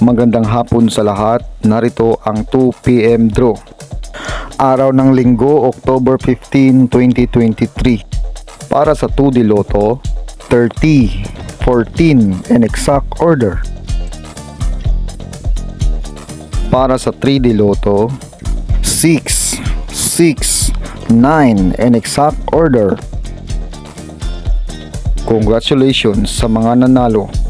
Magandang hapon sa lahat. Narito ang 2pm draw. Araw ng linggo, October 15, 2023. Para sa 2D Lotto, 30, 14 and exact order. Para sa 3D Lotto, 6, 6, 9 and exact order. Congratulations sa mga nanalo.